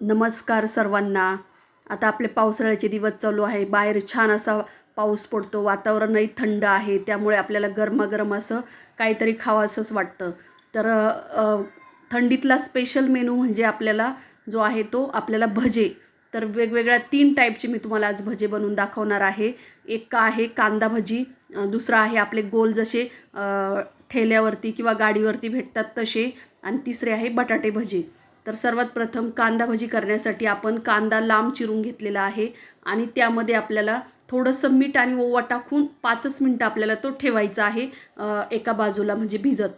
नमस्कार सर्वांना. आता आपले पावसाळ्याचे दिवस चालू आहे. बाहेर छान असा पाऊस पडतो. वातावरणही थंड आहे. त्यामुळे आपल्याला गरमागरम असं काहीतरी खावंसंच वाटतं. तर थंडीतला स्पेशल मेनू म्हणजे आपल्याला जो आहे तो आपल्याला भजे. तर वेगवेगळ्या तीन टाईपचे मी तुम्हाला आज भजे बनवून दाखवणार आहे. एक आहे कांदा भजी दुसरा आहे आपले गोल जसे ठेल्यावरती किंवा गाडीवरती भेटतात तसे. आणि तिसरे आहे बटाटे भजी. तर सर्वात प्रथम कांदा भजी करण्यासाठी आपण कांदा लांब चिरून घेतलेला आहे आणि त्यामध्ये आपल्याला थोडंसं मीठ आणि ओवा टाकून पाचच मिनटं आपल्याला तो ठेवायचा आहे एका बाजूला म्हणजे भिजत.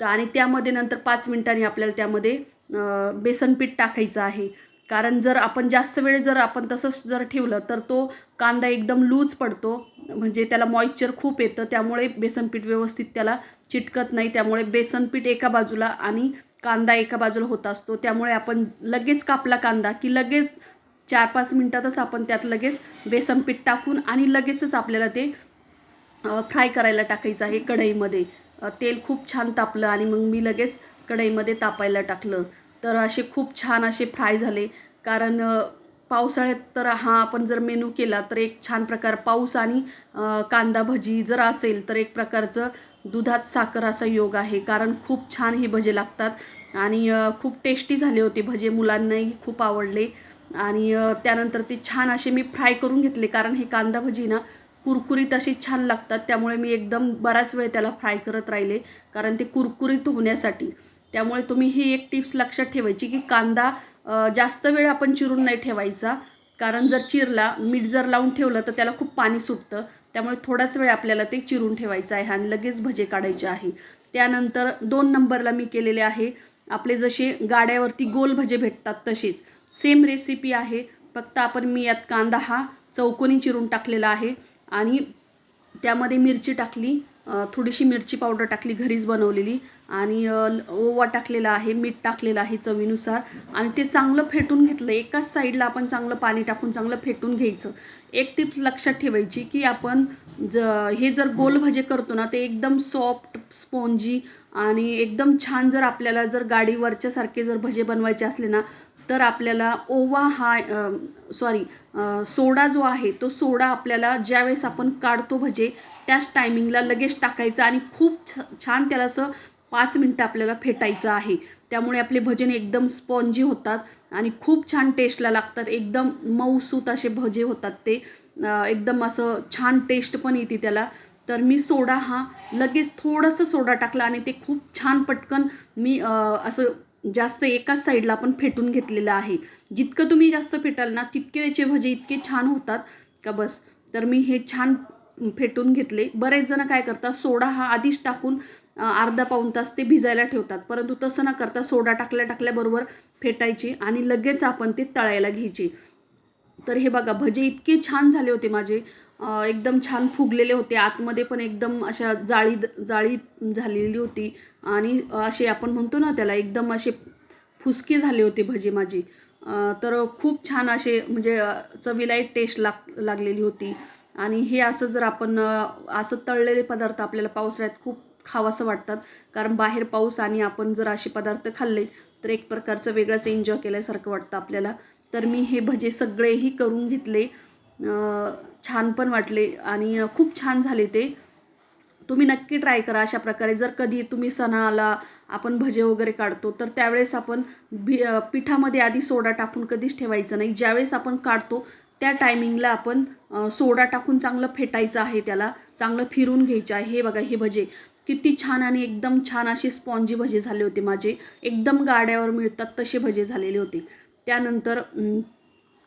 तर आणि त्यामध्ये नंतर पाच मिनटांनी आपल्याला त्यामध्ये बेसनपीठ बेसन पीठ टाकायचं आहे. कारण जर आपण जास्त वेळ जर आपण तसंच जर ठेवलं तर तो कांदा एकदम लूज पडतो. म्हणजे त्याला मॉइश्चर खूप येतं त्यामुळे बेसन पीठ व्यवस्थित त्याला चिटकत नाही. त्यामुळे बेसन पीठ एका बाजूला आणि कांदा एका बाजूला होत असतो त्यामुळे आपण लगेच कापला कांदा की लगेच चार पाच मिनटातच आपण त्यात लगेच बेसन पीठ टाकून आणि लगेचच आपल्याला ते फ्राय करायला टाकायचं आहे कढईमध्ये. तेल खूप छान तापलं आणि मग मी लगेच कढईमध्ये तापायला टाकलं. तर असे खूप छान असे फ्राय झाले. कारण पावसाळ्यात तर हा आपण जर मेनू केला तर एक छान प्रकार पाऊस आणि कांदा भजी जर असेल तर एक प्रकारचं दुधात साखर असा योग आहे. कारण खूप छान हे भजे लागतात आणि खूप टेस्टी झाले होते भजे मुलांनाही खूप आवडले. आणि त्यानंतर ते छान असे मी फ्राय करून घेतले कारण हे कांदा भजी ना कुरकुरीत अशी छान लागतात. त्यामुळे मी एकदम बराच वेळ त्याला फ्राय करत राहिले कारण ते कुरकुरीत होण्यासाठी. त्यामुळे तुम्ही ही एक टिप्स लक्षात ठेवायची की कांदा जास्त वेळ आपण चिरून नाही ठेवायचा. कारण जर चिरला मीठ जर लावून ठेवलं तर त्याला खूप पाणी सुटतं. त्यामुळे थोडाच वेळ आपल्याला ते चिरून ठेवायचं आहे आणि लगेच भजे काढायचे आहे. त्यानंतर दोन नंबरला मी केलेले आहे. आपले जसे गाड्यावरती गोल भजे भेटतात तसेच सेम रेसिपी आहे. फक्त आपण मी यात कांदा हा चौकोनी चिरून टाकलेला आहे. आणि त्यामध्ये मिरची टाकली. थोडीशी मिरची पावडर टाकली घरीच बनवलेली. आणि ल- ओवा टाकलेला आहे मीठ टाकलेलं आहे चवीनुसार. आणि ते चांगलं फेटून घेतलं एकाच साईडला आपण चांगलं पाणी टाकून चांगलं फेटून घ्यायचं. एक टिप लक्षात ठेवायची की आपण ज हे जर गोल भजे करतो ना ते एकदम सॉफ्ट स्पॉन्जी आणि एकदम छान जर आपल्याला जर गाडीवरच्यासारखे जर भजे बनवायचे असले ना तर आपल्याला ओवा हा सॉरी सोडा जो आहे तो सोडा आपल्याला ज्यावेळेस आपण काढतो भजे त्याच टायमिंगला लगेच टाकायचं आणि खूप छ छान त्याला असं पाच मिनटं आपल्याला फेटायचं आहे. त्यामुळे आपले भजन एकदम स्पॉन्जी होतात आणि खूप छान टेस्टला लागतात. एकदम मऊसूत असे भजे होतात ते. एकदम असं छान टेस्ट पण येते त्याला. तर मी सोडा हा लगेच थोडंसं सोडा टाकला आणि ते खूप छान पटकन मी असं जास्त एकाच साईडला आपण फेटून घेतलेलं आहे. जितकं तुम्ही जास्त फेटाल ना तितके त्याचे भजे इतके छान होतात. का बस? तर मी हे छान फेटून घेतले. बरेच जण काय करतात सोडा हा आधीच टाकून अर्धा पाऊण तास ते भिजायला ठेवतात. परंतु तसं न करता सोडा टाकल्या टाकल्याबरोबर फेटायचे आणि लगेच आपण ते तळायला घ्यायचे. तर हे बघा भजे इतके छान झाले होते माझे. एकदम छान फुगलेले होते. आतमध्ये पण एकदम अशा जाळी जाळी झालेली होती. आणि असे आपण म्हणतो ना त्याला एकदम असे फुसके झाले होते भजे माझे. तर खूप छान असे म्हणजे चवीला एक टेस्ट लाग लागलेली होती. आणि हे असं जर आपण असं तळलेले पदार्थ आपल्याला पावसाळ्यात खूप खावंसं वाटतात. कारण बाहेर पाऊस आणि आपण जर असे पदार्थ खाल्ले तर एक प्रकारचं वेगळंच एन्जॉय केल्यासारखं वाटतं आपल्याला. तर मी हे भजे सगळेही करून घेतले. छान पण वाटले आणि खूप छान झाले ते. तुम्ही नक्की ट्राय करा अशा प्रकारे. जर कधी तुम्ही सणाला आपण भजे वगैरे काढतो तर त्यावेळेस आपण भि पिठामध्ये आधी सोडा टाकून कधीच ठेवायचं नाही. ज्यावेळेस आपण काढतो त्या टायमिंगला आपण सोडा टाकून चांगलं फेटायचं आहे त्याला. चांगलं फिरून घ्यायचं आहे. हे बघा हे भजे. किती छान आणि एकदम छान असे स्पॉन्जी भजे झाले होते माझे. एकदम गाड्यावर मिळतात तसे भजे झालेले होते. त्यानंतर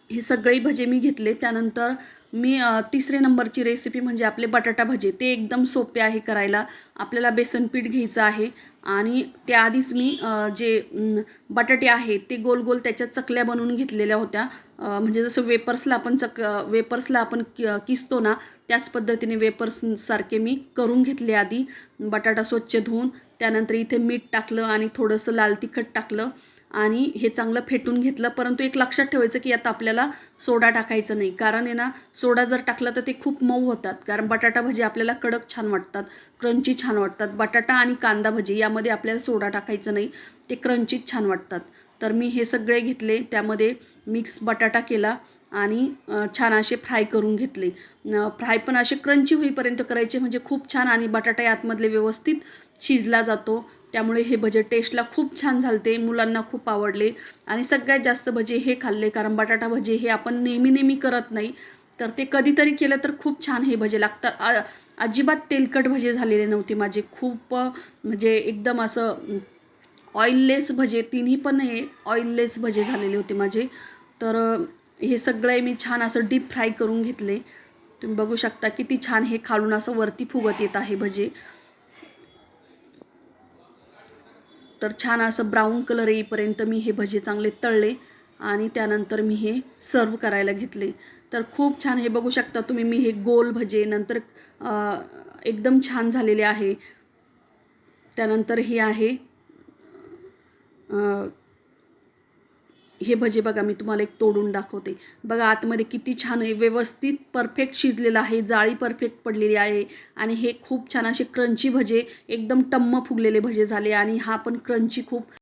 हे सगळे भजे मी घेतले. त्यानंतर मी तिसरे नंबरची रेसिपी म्हणजे आपले बटाटा भजे ते एकदम सोपे आहे करायला. आपल्याला बेसन पीठ घ्यायचं आहे आणि त्याआधीच मी जे बटाटे आहेत ते गोल गोल त्याच्या चकल्या बनवून घेतलेल्या होत्या. म्हणजे जसं वेपर्सला आपण चक वेपर्सला आपण कि किसतो ना त्याच पद्धतीने वेपर्ससारखे मी करून घेतले आधी. बटाटा स्वच्छ धुवून त्यानंतर इथे मीठ टाकलं आणि थोडंसं लाल तिखट टाकलं. आणि हे चांगलं फेटून घेतलं परंतु एक लक्षात ठेवायचं की आता आपल्याला सोडा टाकायचं नाही. कारण आहे ना सोडा जर टाकला तर ते खूप मऊ होतात. कारण बटाटा भजी आपल्याला कडक छान वाटतात क्रंची छान वाटतात. बटाटा आणि कांदा भजी यामध्ये आपल्याला सोडा टाकायचं नाही ते क्रंचीच छान वाटतात. तर मी हे सगळे घेतले त्यामध्ये मिक्स बटाटा केला. आणि छान असे फ्राय करून घेतले. फ्राय पण असे क्रंची होईपर्यंत करायचे म्हणजे खूप छान आणि बटाटा आतमधले व्यवस्थित शिजला जातो. त्यामुळे हे भजे टेस्टला खूप छान झालते मुलांना खूप आवडले आणि सगळ्यात जास्त भजे हे खाल्ले कारण बटाटा भजे हे आपण नेहमी नेहमी करत नाही. तर ते कधीतरी केलं तर खूप छान हे भजे लागतात. अजिबात तेलकट भजे झालेले नव्हते माझे. खूप म्हणजे एकदम असं ऑइललेस भजे तिन्ही पण हे ऑइललेस भजे झालेले होते माझे. तर हे सगळे मी छान असं डीप फ्राय करून घेतले. तुम्ही बघू शकता किती छान हे खालून असं वरती फुगत येत आहे भजे. तर छान असं ब्राऊन कलर येईपर्यंत मी हे भजे चांगले तळले आणि त्यानंतर मी हे सर्व करायला घेतले. तर खूप छान हे बघू शकता तुम्ही मी हे गोल भजे नंतर एकदम छान झालेले आहे. त्यानंतर हे आहे हे भजे बघा मी तुम्हाला एक तोडून दाखवते. बघा आतमध्ये किती छान आहे. व्यवस्थित परफेक्ट शिजलेलं आहे. जाळी परफेक्ट पडलेली आहे. आणि हे खूप छान असे क्रंची भजे एकदम टम्म फुगलेले भजे झाले. आणि हा पण क्रंची खूप